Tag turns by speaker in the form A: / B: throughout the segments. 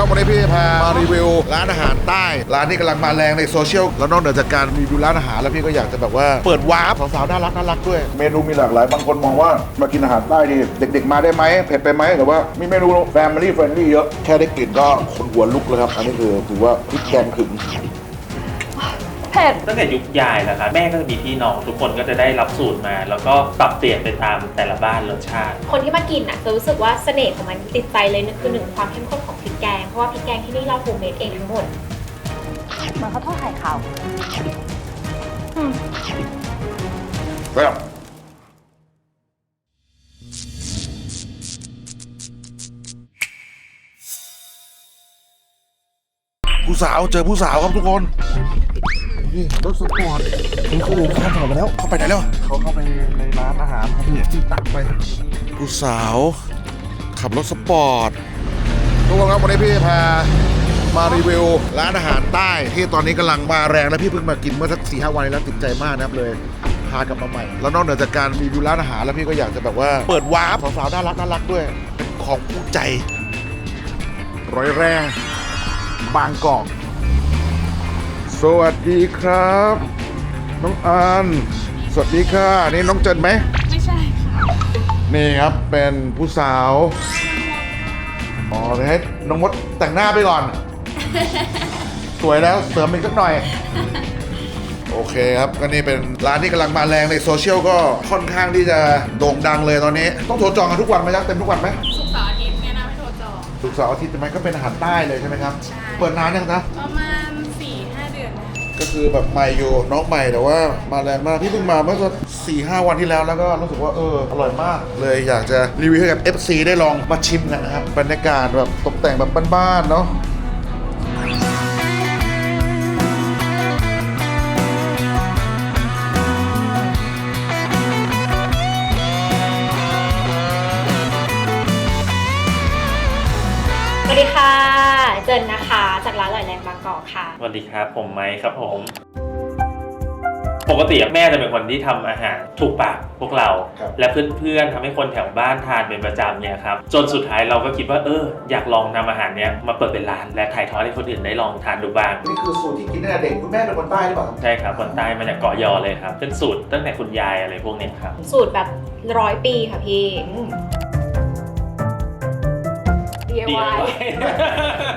A: ครับวันนี้พี่พามารีวิวร้านอาหารใต้ ร้านที่กำลังมาแรงในโซเชียลแล้วนอกเหนือจากการรีวิวร้านอาหารแล้วพี่ก็อยากจะแบบว่าเปิดวาร์ปสาวๆน่ารักน่ารักด้วย เมนูมีหลากหลายบางคนมองว่ามากินอาหารใต้ดีเด็ก ๆ มาได้ไหมเผ็ดไปไหมแต่ว่ามีเมนู Family Friendly เยอะแค่ได้กลิ่นก็คนหัวลุกเลยครับอันนี้คือถือว่าพริกแกงถึง
B: เผ็ด
C: ตั้งแต่ยุคยายแล้วครับแม่ก็จะมีพี่น้องทุกคนก็จะได้รับสูตรมา แล้วก็ปรับเปลี่ยนไปตามแต่ละบ้านรสชาติ
B: คนที่มากินอะจะรู้สึกว่าเสน่ห์ของมันติดใจเลยนึกคือหนึ่งความเข้มข้นของพริกแกง เพราะว่าพริกแกงที่นี่เราโฮมเมดเองทั้งหมด
D: เหมือนเขาทอดไข่ขาว
A: แบบผู้สาวเจอผู้สาวครับทุกคน นี่รถสปอร์ตนี่เขาเดินข้ามถนนไปแล้ว เข้าไปไหนแล้ว
E: เขาเข้าไปในร้านอาหารครับพี่ที่ตักไป
A: ผู้สาว ขับรถสปอร์ตทุกคนครับวันนี้พี่พามารีวิวร้านอาหารใต้ที่ตอนนี้กำลังมาแรงและพี่เพิ่งมากินเมื่อสักสี่ห้าวันนี้แล้วติดใจมากนะครับเลยพากลับมาใหม่ แล้วนอกเหนือจากการรีวิวร้านอาหารแล้วพี่ก็อยากจะแบบว่าเปิดวาร์ปสาวๆน่ารักน่ารักด้วยเป็นของคู่ใจ ร้อยแรงบางกอก สวัสดีครับ น้องอานสวัสดีค่ะ นี่น้องเจินไหม
D: ไม่ใช่ค่ะ
A: นี่ครับเป็นผู้สาวอ๋อเดี๋ยวให้น้องมดแต่งหน้าไปก่อน สวยแล้วเสริมอีกสักหน่อย โอเคครับก็นี่เป็นร้านที่กำลังมาแรงในโซเชียลก็ค่อนข้างที่จะโด่งดังเลยตอนนี้ ต้องโทรจองกันทุกวันไหมจ๊ะเต็มทุกวันไหม
F: ศุกร์เสาร์อาทิตย์เนี่ยนะไม่โทรจอง
A: ศุกร์เสาร์อาทิตย์ใช่ไหมก็เป็นอาหารใต้เลยใช่ไหมครับ
F: ใช่
A: เปิดนานยังจ๊ะ
F: ประมาณ
A: ก็คือแบบใหม่อยู่น้องใหม่แต่ว่ามาแรงมากพี่เพิ่งมาเมื่อสักสี่ห้าวันที่แล้วแล้วก็รู้สึกว่าเอออร่อยมาก เลยอยากจะรีวิวให้กับ FC ได้ลองมาชิมกันนะครับบรรยากาศแบบตกแต่งแบบบ้านๆเนาะ
B: เจนนะคะ จากร้านอร่อยแรงบางกอกค่ะ
C: สวัสดีครับ ผมไมค์ครับผม ปกติแม่จะเป็นคนที่ทำอาหารถูกปากพวกเรา
A: ครับ
C: และเพื่อนๆทำให้คนแถวบ้านทานเป็นประจำเนี่ยครับ จนสุดท้ายเราก็คิดว่าเอออยากลองทำอาหารเนี้ยมาเปิดเป็นร้าน และถ่ายทอดให้คนอื่นได้ลองทานดูบ้าง
A: นี่คือสูตรที่กินตั้งแต่เด็กคุณแม่เป็นคนใต้หรือเปล่า
C: ใช่ครับคนใต้มาจากเกาะยอเลยครับเป็นสูตรตั้งแต่คุณยายอะไรพวกเนี้ยครับ
B: สูตรแบบร้อยปีค่ะพี่ DIY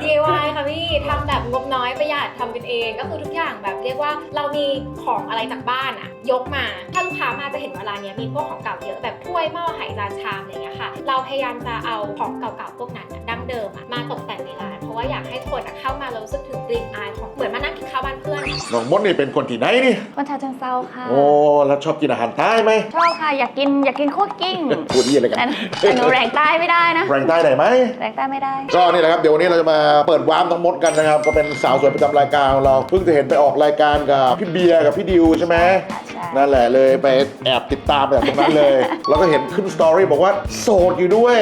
B: DIY ค่ะพี่ทำแบบงบน้อยประหยัดทำกันเอง ก็คือทุกอย่างแบบเรียกว่าเรามีของอะไรจากบ้านอะยกมา ถ้าลูกค้ามาจะเห็นว่าร้านนี้มีพวกของเก่าเยอะแบบถ้วยหม้อไหจานชามอะไรเงี้ยค่ะ เราพยายามจะเอาของเก่าๆพวกนั้นดั้งเดิมมาตกแต่งในร้าน ราะว่าอยากให้คนอะเข้ามาแล้วรู้สึกถึงกลิ่นอายของเหมือนมานั่งกินข้าวบ้านเพื่อน
A: น้องมดนี่เป็นคนที่ไหนนี่
D: คนชาเชิงเซาค่ะ
A: โอ้ แล้วชอบกินอาหารใต้ไหม
D: ชอบค่ะ อยากกินอยากกินคั่วกิ้ง
A: พูดนี่อะไรกัน
D: แต่แต่หนูแรงใต้ไม่ได้นะ
A: แรงใต้ไหนไหม
D: แรงใต้ไม่ได้
A: ก็นี่แหละครับ เดี๋ยววันนี้เราจะมาเปิดวาร์มน้องมดกันนะครับ ก็เป็นสาวสวยประจำรายการของเรา เพิ่งจะเห็นไปออกรายการกับพี่เบียร์กับพี่ดิวใช่ไหม
D: ใช่
A: นั่นแหละเลยไปแอบติดตามมาจากตรงนั้นเลย แล้วก็เห็นขึ้นสตอรี่บอกว่าโสดอยู่ด้วย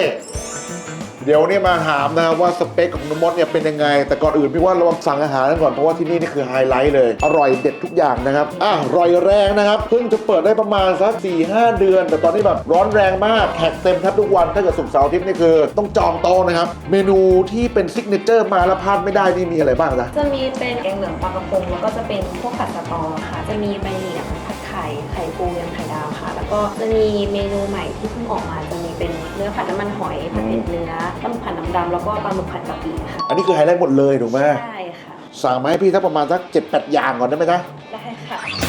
A: เดี๋ยวนี้มาถามนะครับว่าสเปคของน้องมดเนี่ยเป็นยังไง แต่ก่อนอื่นพี่ว่าระวังสั่งอาหารกันก่อนเพราะว่าที่นี่นี่คือไฮไลท์เลย อร่อยเด็ดทุกอย่างนะครับอะอร่อยแรงนะครับเพิ่งจะเปิดได้ประมาณสัก4 5 เดือน แต่ตอนนี้แบบร้อนแรงมากแขกเต็มแทบทุกวันถ้าเกิดสุกร์เสาร์อาทิตย์นี่คือ ต้องจองโต๊ะนะครับเมนูที่เป็นซิกเนเจอร์มาแล้วพลาดไม่ได้นี่มีอะไรบ้างจ๊ะ
G: จะมีเป็นแกงเหลืองปลากระพงแล้วก็จะเป็นพวกผัดสะตอค่ะจะมีใบเหลียงผัดไข่ไข่ปูยำไข่ดาวค่ะแล้ว ก็จะมีเมนูใหม่ที่เพิ่งออกมาจะมีเป็นเนื้อผัดน้ำมันหอยผัดเผ็ดเนื้อปลาหมึกผัดน้ำดำแล้วก็ปลาหมึกผัดกะปิค่ะ
A: อันนี้คือไฮไลท์หมดเลยถูกไหม
G: ใช่ค่ะ
A: สั่งมาให้พี่สักประมาณสัก7 8อย่างก่อนได้ไหมจ๊ะ
G: ได้ค่ะ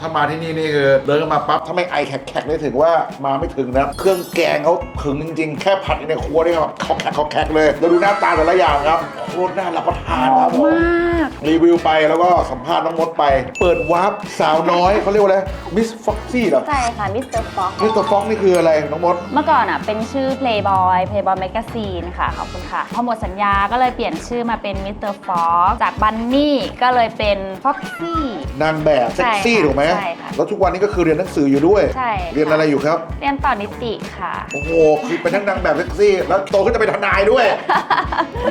A: ถ้ามาที่นี่นี่คือเดินเข้ามาปั๊บถ้าไม่ไอแขกๆนี่ถือว่ามาไม่ถึงนะเครื่องแกงเขาถึงจริงๆ แค่ผัดอยู่ในครัวนี่ครับเขาแขกเขาแขกเลยแล้วดูหน้าตาแต่ละอย่างครับโคตรน่ารับประทานครับผม
D: มาก
A: รีวิวไปแล้วก็สัมภาษณ์น้องมดไป เปิดวาร์ปสาวน้อยเขาเรียกว่าอะไรมิสฟ็อกซี่เหรอ
D: ใช่ค่ะมิสเตอร์ฟ็อก
A: มิสเตอร์ฟ็อกนี่คืออะไรน้องมด
D: เมื่อก่อนอะเป็นชื่อ Playboy Playboy Magazine ค่ะขอบคุณค่ะพอหมดสัญญาก็เลยเปลี่ยนชื่อมาเป็น Mr. Fox จากบันนี่ก็เลยเป็น Foxy
A: นางแบบเซ็กซี่
D: ใช่ค่ะ
A: ถูกไหม
D: ใช่ค่ะ
A: แล้วทุกวันนี้ก็คือเรียนหนังสืออยู่ด้วย
D: ใช่
A: เรียนอะไรอยู่ครับ
D: เรียนต่อนิติค่ะ
A: โอ้โห คือเป็นทั้งนางแบบเซ็กซี่ แล้วโตขึ้นจะเป็นทนายด้วย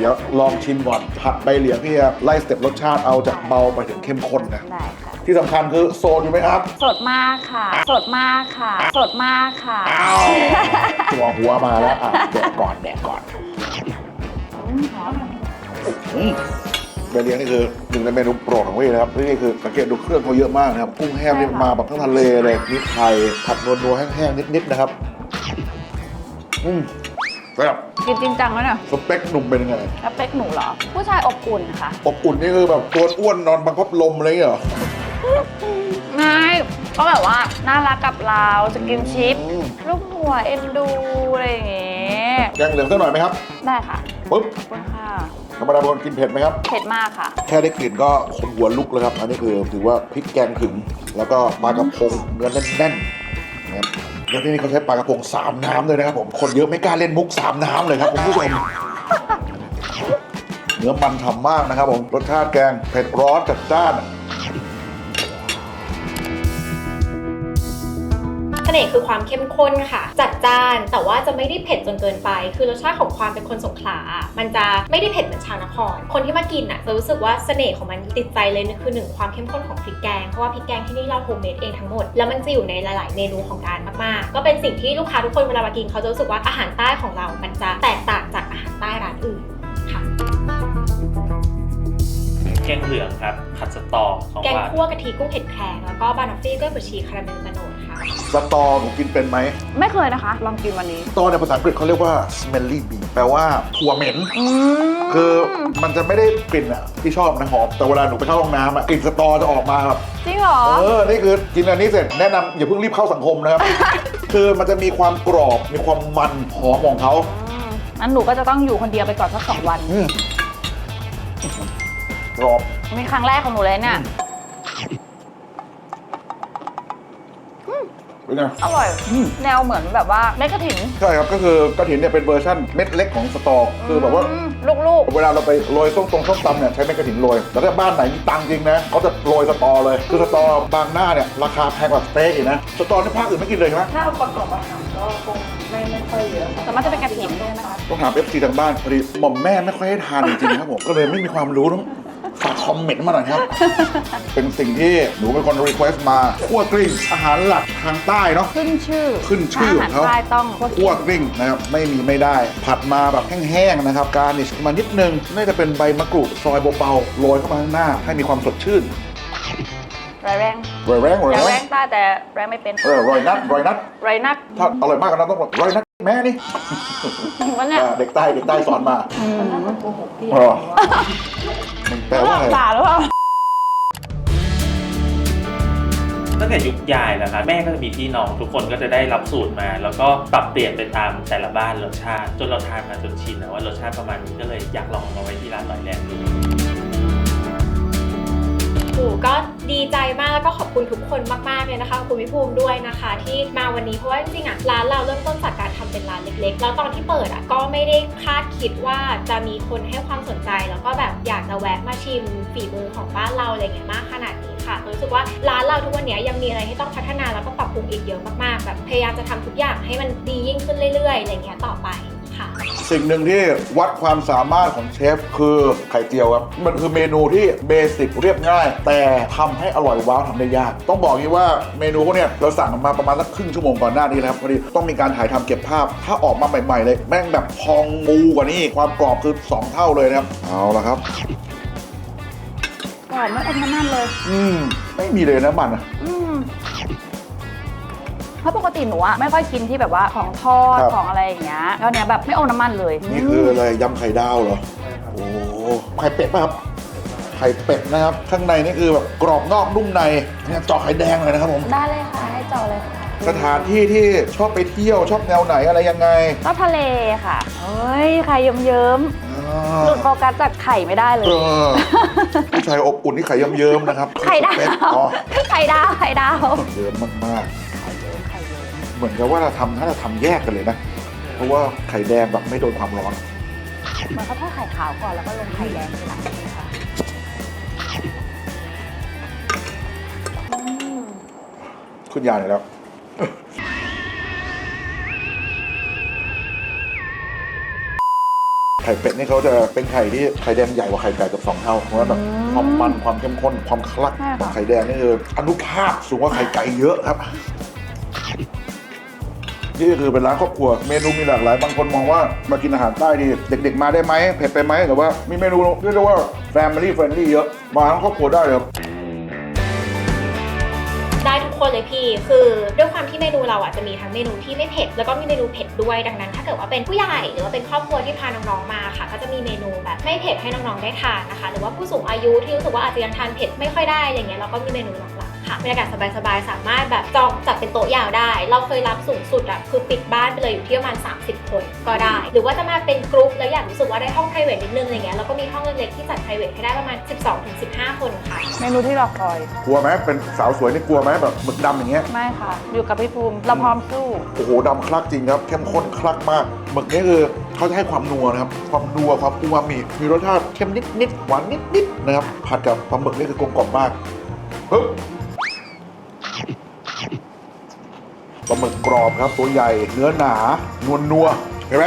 A: เดี๋ยวลองชิมก่อน ผัดใบเหลียงพี่จะไล่สเต็ปรสชาติเอาจากเบาไปถึงเข้มข้นนะ
D: ได้ค่ะ
A: ที่สำคัญคือโซนอยู่ไหมครับ
D: สดมากค่ะ สดมากค่ะ สดมากค่ะ
A: อ้าวหัวหัวมาแล้วอะแดกก่อนแดกก่อนอืม ใบเลียงนี่คือหนึ่งในเมนูโปรดของพี่นะครับนี่คือสังเกตดูเครื่องเขาเยอะมากนะครับกุ้งแห้งนี่มาแบบทั้งทะเลเลยมีไข่ผัดนัวๆแห้งๆนิดๆนะครับอืมแบบ
D: กินจริงจังแล้วเนี่ย
A: สเปคหนุ่มเป็นยังไง
D: แล้วเป็กหนูเหรอ ผู้ชายอบอุ่นค่ะ
A: อบอุ่นนี่คือแบบตัวอ้วนนอนบังคับลมอะไรอย่างเงี้ยเหรอ
D: ไม่ก็แบบว่าน่ารักกับเราจะกินชิปลูกหัวเอ็นดูอะไรอย่างเงี้ย
A: แกงเหลืองสักหน่อยไหมครับ
D: ได้ค่ะ
A: ปุ๊บ
D: ขอบคุณค่ะ
A: ธรรมดาเป็นคนกินเผ็ดไหมครับ
D: เผ็ดมากค่ะ
A: แค่ได้กลิ่นก็ขนหัวลุกเลยครับ อันนี้คือถือว่าพริกแกงถึง แล้วก็ปลากระพงเนื้อแน่นๆนะครับแล้วที่นี่เขาใช้ปลากระพงสามน้ำเลยนะครับผม คนเยอะไม่กล้าเล่นมุกสามน้ำเลยครับคุณผู้ชม เนื้อมันฉ่ำมากนะครับผม รสชาติแกงเผ็ดร้อนจัดจ้าน
B: สน่ห์คือความเข้มข้นค่ะ จัดจ้านแต่ว่าจะไม่ได้เผ็ดจนเกินไป คือรสชาติของความเป็นคนสงขลาอะมันจะไม่ได้เผ็ดเหมือนชาวนคร คนที่มากินอะจะรู้สึกว่าเสน่ห์ของมันติดใจเลยนะคือหนึ่งความเข้มข้นของพริกแกงเพราะว่าพริกแกงที่นี่เราโฮมเมดเองทั้งหมดแล้วมันจะอยู่ในหลาย ๆ เมนูของร้านมาก ๆ ก็เป็นสิ่งที่ลูกค้าทุกคนเวลามากินเขาจะรู้สึกว่าอาหารใต้ของเรา มันจะแตกต่างจากอาหารใต้ร้านอื่นค่ะ
C: แกงเหลืองครับผัดสตอของ
B: แกง
C: หวาน
B: คั่วกะทิกุ้งเห็ดแครงแล้วก็บานอฟฟี่กล้วยบวชชีคาราเมลตะโนดค่ะ
A: สตอหนูกินเป็นไหม
D: ไม่เคยนะคะ ลองกินวันนี้
A: สตอในภาษาอังกฤษเขาเรียกว่า smelly bee แปลว่าถั่วเหม็น
D: อืม
A: คือมันจะไม่ได้กลิ่นอะที่ชอบนะหอม แต่เวลาหนูไปเข้าห้องน้ำอะกลิ่นสตอจะออกมาแบบ
D: จริงเหรอ
A: เออ นี่คือกินอันนี้เสร็จแนะนำอย่าเพิ่งรีบเข้าสังคมนะครับ คือมันจะมีความกรอบ มีความมันหอมของเขา
D: อืมงั้นหนูก็จะต้องอยู่คนเดียวไปก่อนสักสองวัน
A: อืมกรอบ
D: มีครั้งแรกของหนูเลยเนี่ย
A: เป็นไง
D: อร่อย
A: อืม
D: แนวเหมือนแบบว่าเม็ดกระถิ่น
A: ใช่ครับก็คือกระถินเนี่ยเป็นเวอร์ชั่นเม็ดเล็กของสตอคือแบบว่า
D: มลูก
A: เวลาเราไปโรยส้มตรงส้มตำเนี่ยใช้เม็ดกระถินโรยแต่ถ้าบ้านไหนมีตังค์จริงนะเขาจะโรยสตอเลย คือสตอบางหน้าเนี่ยราคาแพงกว่าสเต็กอีกนะสตอที่ภาคอื่นไม่กินเลยใช่ไหม
G: ถ้าเอาประกอบอาหารก็คงไม่ไม่ค่อยเยอะ
D: ๆแต่มันจะเป็นกระถิ่นด้วยนะคะ
A: ต้องถามเอฟซีทางบ้านพอดีหม่อมแม่ไม่ค่อยให้ทานจริงๆครับผมก็เลยไม่มีความรู้ต้องฝาก คอมเมนต์มาหน่อยครับ เป็นสิ่งที่หนูเป็นคนรีเควสต์มาคั่วกลิ้งอาหารหลักทางใต้เนาะ
D: ขึ้นชื่อ
A: ขึ้นชื่อของเขา
D: ถ้าอาหารใต้ต้อง
A: คั่วกลิ้งนะครับไม่มีไม่ได้ ผัดมาแบบแห้งๆนะครับ การนิชมานิดนึงน่าจะเป็นใบมะกรูดซอยเบาๆโรยเข้ามาข้างหน้า ให้มีความสดชื่น
D: แรงแรง
A: โรยแรงโรย
D: อยาก
A: แร
D: แรงงใต้แต่แรงไม่เป็น
A: เออโรยนัดโรยนัด
D: แรงนัก
A: ถ้าอร่อยมากกว่านั้นต้องโรยนัดแม่นี่
D: วันเนี้ย
A: อ่าเด็กใต้เด็กใต้สอนมา
G: มันน่าจะโกหกพี่
A: อ๋อ มันแปลว่าอะไร
D: ด่าหรือเปล่า
C: ตั้งแต่ยุคยายแล้วครับแม่ก็จะมีพี่น้องทุกคนก็จะได้รับสูตรมา แล้วก็ปรับเปลี่ยนไปตามแต่ละบ้านรสชาติ จนเราทานมาจนชินนะว่ารสชาติประมาณนี้ก็เลยอยากลองมาไว้ที่ร้านลอยแรงดู
B: โก็ดีใจมากแล้วก็ขอบคุณทุกคนมากๆเลยนะคะขอบคุณพี่ภูมิด้วยนะคะ ที่มาวันนี้เพราะว่าจริงๆอะร้านเราเริ่มต้นจากการทำเป็นร้านเล็กๆ แล้วตอนที่เปิดอะก็ไม่ได้คาดคิดว่าจะมีคนให้ความสนใจ แล้วก็แบบอยากจะแวะมาชิมฝีมือของบ้านเราอะไรเงี้ยมากขนาดนี้ค่ะรู้สึกว่าร้านเราทุกวันนี้ยังมีอะไรที่ต้องพัฒนาแล้วก็ปรับปรุงอีกเยอะมากๆแบบพยายามจะทำทุกอย่างให้มันดียิ่งขึ้นเรื่อยๆอะไรเงี้ยต่อไป ค่ะ
A: สิ่งหนึ่งที่วัดความสามารถของเชฟคือไข่เจียวครับ มันคือเมนูที่เบสิกเรียบง่าย แต่ทำให้อร่อยว้าวทำได้ยาก ต้องบอกอย่างนี้ว่าเมนูพวกเนี้ยเราสั่งมาประมาณสักครึ่งชั่วโมงก่อนหน้านี้แล้วครับพอดีต้องมีการถ่ายทำเก็บภาพ ถ้าออกมาใหม่ๆเลย แม่งแบบพองงูกว่านี้ความกรอบคือ2เท่าเลยนะครับเอาละครับ
D: กรอบไม่อมน้ำมันเลย
A: อืมไม่มีเลยนะมันอะ
D: อืม เพราะปกติหนูอะไม่ค่อยกินที่แบบว่าของทอด
A: ครับ
D: ของอะไรอย่างเงี้ยแล้วเนี้ยแบบไม่อมน้ำมันเลย
A: นี่คืออะไรยำไข่ดาวเหรอ โอ้ไข่เป็ดป่ะครับข่เป็ดนะครับ ข้างในนี่คือแบบกรอบนอกนุ่มในเนี่ยเจาะไข่แดงเลยนะครับผม
D: ได้เลยค่ะให้จอเลยค่ะ
A: สถานที่ที่ชอบไปเที่ยวชอบแนวไหนอะไรยังไง
D: ก็ทะเลค่ะเฮ้ยไข่เยิ้ม
A: อ่า
D: ๆหลุดโฟกัสจากไข่ไม่ได้เลย
A: เออผู้ชายอบอุ่นที่ไข่เยิ้มๆนะครับ
D: ไข่ดา
A: เป็
D: ว
A: อ๋อ
D: ไข่ดาวไข่ดาว
A: เยิ้มมาก
D: ไข่เยิ้มไข่ เยิ้ม
A: ๆเหมือนกับว่าเราทำถ้าเราทำแยกกันเลยนะ เพราะว่าไข่แดงแบบไม่โดนความร้อน
D: เหมือนเขาทอดไข่ขาวก่อนแล้วก็ลงไข่แดงทีหลังค่ะอืม
A: ขึ้นยาเลยแล้ว ไข่เป็ดนี่เขาจะเป็นไข่ที่ไข่แดงใหญ่กว่าไข่ไก่เกับสองเท่า เพราะว่าแบบความมันความเข้มข้นความคลักของไข่แดงนี่คืออนุภาคสูงกว่าไข่ไก่เยอะครับ นี่คือเป็นร้านครอบครัว เมนูมีหลากหลาย บางคนมองว่ามากินอาหารใต้ดี เด็กๆ มาได้ไหมเผ็ดไปไหมแต่ว่ามีเมนูเรียกได้ว่า family friendly เยอะ มาทั้งครอบครัวได้เลยครับ
B: ได้ทุกคนเลยพี่ คือด้วยความที่เมนูเราอะจะมีทั้งเมนูที่ไม่เผ็ด แล้วก็มีเมนูเผ็ดด้วย ดังนั้น ถ้าเกิดว่าเป็นผู้ใหญ่หรือว่าเป็นครอบครัวที่พาน้องๆมาค่ะ ก็จะมีเมนูแบบไม่เผ็ดให้น้องๆได้ทานนะคะ หรือว่าผู้สูงอายุที่รู้สึกว่าอาจจะยังทานเผ็ดไม่ค่อยได้อะไรเงี้ยเราก็มีเมนูหลัก ค่ะบรรยากาศสบายๆ สามารถแบบจองจัดเป็นโต๊ะยาวได้ เราเคยรับสูงสุดอะคือปิดบ้านไปเลยอยู่ที่ประมาณ 30 คนก็ได้ หรือว่าจะมาเป็นกรุ๊ปแล้วอยากรู้สึกว่าได้ห้อง private นิดนึงอะไรเงี้ยเราก็มีห้องเล็กๆที่จัด private ให้ได้ประมาณ 12-15 คนค่ะ
D: เมนูที่รอคอย
A: กลัวไหมเป็นสาวสวยนี่กลัวไหมแบบหมึกดำอย่างเงี้ย
D: ไม่ค่ะ อยู่กับพี่ภูมิ เราพร้อมสู้
A: โอ้โหดำคลักจริงครับเข้มข้นคลักมากหมึกนี่คือเขาจะให้ความนัวนะครับความนัวความอูมามิมีรสชาติเข้มนิดๆหวานนิดๆนะครับผัดกับปลาหมึกนี่คือกลมกล่อมมากปึ๊บ ปลาหมึกกรอบครับตัวใหญ่เนื้อหนานวลนัวๆเห็นไหม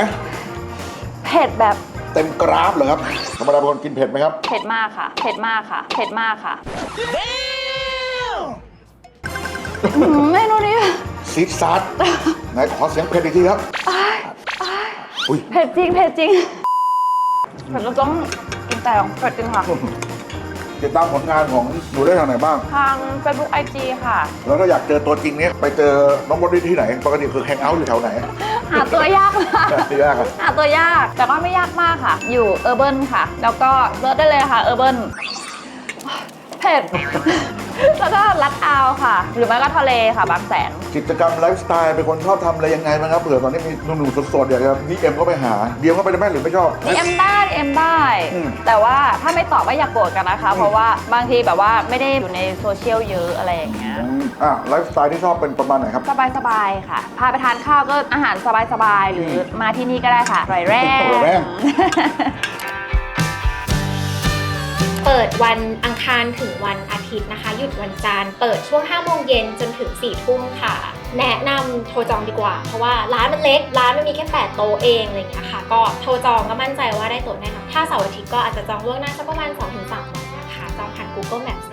D: เผ็ดแบบ
A: เต็มกราฟเลยครับธรรมดาเป็นคนกินเผ็ดไหมครับ
D: เผ็ดมากค่ะ เผ็ดมากค่ะ เผ็ดมากค่ะอื้อหือเมนูนี้
A: ซีดซัดไหนขอเสียงเผ็ดอีกทีครับ อุ้ย
D: เผ็ดจริง เผ็ดจริงเผ็ดเราต้องกินแต่ของเผ็ดจริงค่ะ
A: ติดตามผลงานของหนูได้ทางไหนบ้าง
D: ทาง Facebook IG ค่ะ
A: แล้วถ้าอยากเจอตัวจริงเนี้ยไปเจอน้องมดได้ที่ไหน ปกติคือแฮงเอาท์อยู่แถวไหน
D: หาตัวยากมาก
A: ที่ยากอะ
D: หาตัวยาก แต่ก็ไม่ยากมากค่ะ อยู่เออร์เบิร์นค่ะ แล้วก็เซิร์ชได้เลยค่ะเออร์เบิร์นเผ็ด แล้วก็รัดอาวค่ะ หรือไม่ก็ทะเลค่ะบางแสน
A: กิจกรรมไลฟ์สไตล์เป็นคนชอบทำอะไรยังไงบ้างครับเผื่อตอนนี้มีหนุ่มๆสดๆอยากจะนี่เอ็มก็ไปหา เดียวเข้าไปได้ไหมหรือไม่ชอบ
D: DM ได้ DM ได้
A: อืม
D: แต่ว่าถ้าไม่ตอบก็อย่ากโกรธกันนะคะ เพราะว่าบางทีแบบว่าไม่ได้อยู่ในโซเชียลเยอะอะไรอย่างเงี้ย
A: อืมอะไลฟ์สไตล์ที่ชอบเป็นประมาณไหนครับ
D: สบายๆค่ะ พาไปทานข้าวก็อาหารสบายๆ หรือมาที่นี่ก็ได้ค่ะอร่อยแรง
A: อร่อยแรง
B: เปิดวันอังคารถึงวันอาทิตย์นะคะ หยุดวันจันทร์เปิดช่วง5โมงเย็นจนถึง4ทุ่มค่ะ แนะนำโทรจองดีกว่า เพราะว่าร้านมันเล็ก ร้านมันมีแค่8โต๊ะเองอะไรอย่างเงี้ยค่ะ ก็โทรจองก็มั่นใจว่าได้โต๊ะแน่นอนถ้าเสาร์อาทิตย์ก็อาจจะจองล่วงหน้าสักประมาณ2-3วันนะคะจองผ่าน Google Maps ได้เลยค่ะ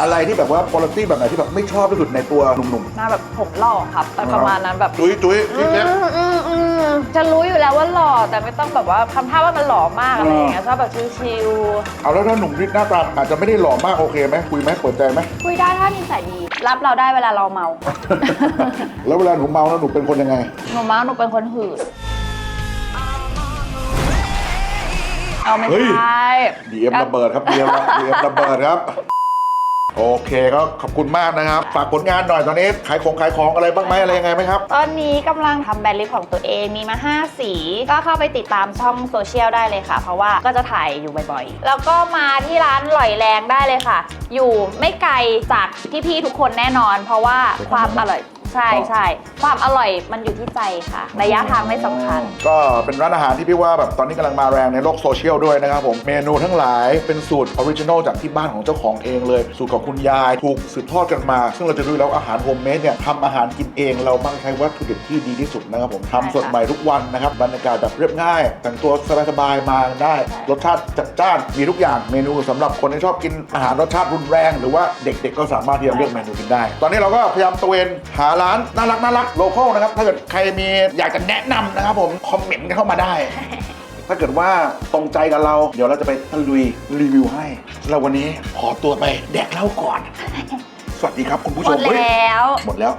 A: อะไรที่แบบว่าคุณภาพแบบไหนที่แบบไม่ชอบที่สุดในตัวหนุ่ม
D: หน้าแบบผมหล่อครับแต่ประมาณนั้นแบบ
A: ๆจุ้ยจุ้ย
D: อื
A: ที่เนี้ย
D: มอืมอืมจะรู้อยู่แล้วว่าหล่อแต่ไม่ต้องแบบว่าทำท่าว่ามันหล่อมากอะไรอย่างเงี้ยชอบแบบชิว
A: เอาแล้วถ้าหนุ่มที่หน้าตาอาจจะไม่ได้หล่อมากโอเคไหมคุยไหมเปิดใจไหม
D: ๆคุยได้ถ้านิสัยดี รับเราได้เวลาเราเมา
A: แล้วเวลาหนูเมาแล้วหนูเป็นคนยังไง
D: หนูเมาหนูเป็นคนหืดเอาไม่
A: เฮ้ย
D: ใช่
A: ดีเอ็มระเบิดครับดีเอ็มดีเอ็มระเบิดครับ โอเคก็ขอบคุณมากนะครับฝากผลงานหน่อยตอนนี้ขายของขายของอะไรบ้างไหมอะไรยังไงไหมครับ
D: ตอนนี้กำลังทำแบรนด์ลิปของตัวเองมีมา 5 สี ก็เข้าไปติดตามช่องโซเชียลได้เลยค่ะ เพราะว่าก็จะถ่ายอยู่บ่อยๆ แล้วก็มาที่ร้านหล่อยแรงได้เลยค่ะ อยู่ไม่ไกลจากพี่ๆทุกคนแน่นอน เพราะว่าความอร่อย ใช่ใช่ความอร่อยมันอยู่ที่ใจค่ะ ระยะทางไม่สำคัญ
A: ก็เป็นร้านอาหารที่พี่ว่าแบบตอนนี้กำลังมาแรงในโลกโซเชียลด้วยนะครับผมเมนูทั้งหลายเป็นสูตรออริจินอลจากที่บ้านของเจ้าของเองเลย สูตรของคุณยายถูกสืบทอดกันมา ซึ่งเราจะรู้แล้วอาหารโฮมเมดเนี่ยทำอาหารกินเองเรามักใช้วัตถุดิบที่ดีที่สุดนะครับผมทำสดใหม่ทุกวันนะครับบรรยากาศแบบเรียบง่าย แต่งตัวสบายๆมาได้รสชาติจัดจ้านมีทุกอย่างเมนูสำหรับคนที่ชอบกินอาหารรสชาติรุนแรง หรือว่าเด็กๆก็สามารถที่จะเลือกเมนูกินได้ ตอนนี้เราก็พยายามตระเวนหาร้านน่ารักน่ารักโลคอลนะครับ ถ้าเกิดใครมีอยากจะแนะนำนะครับผม คอมเมนต์เข้ามาได้ ถ้าเกิดว่าตรงใจกับเรา เดี๋ยวเราจะไปตะลุยรีวิวให้แล้ววันนี้ขอตัวไปแดกเหล้าก่อน สวัสดีครับคุณผู้
D: ห
A: ช
D: ม
A: ม
D: ด
A: เฮ้ย
D: แล้ว
A: หมดแล้ว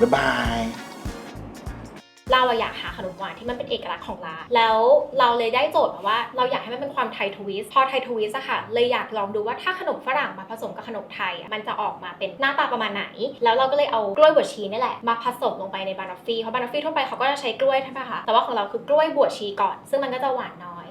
A: บ๊ายบาย
B: เราอยากหาขนมหวานที่มันเป็นเอกลักษณ์ของร้าน แล้วเราเลยได้โจทย์มาว่าเราอยากให้มันเป็นความไทยทวิสพอไทยทวิสอะค่ะ เลยอยากลองดูว่าถ้าขนมฝรั่งมาผสมกับขนมไทยมันจะออกมาเป็นหน้าตาประมาณไหน แล้วเราก็เลยเอากล้วยบวชชีนี่แหละมาผสมลงไปในบานอฟฟี่เพราะบานอฟฟี่ทั่วไปเขาก็จะใช้กล้วยใช่ไหมคะแต่ว่าของเราคือกล้วยบวชชีก่อน ซึ่งมันก็จะหวานน้อย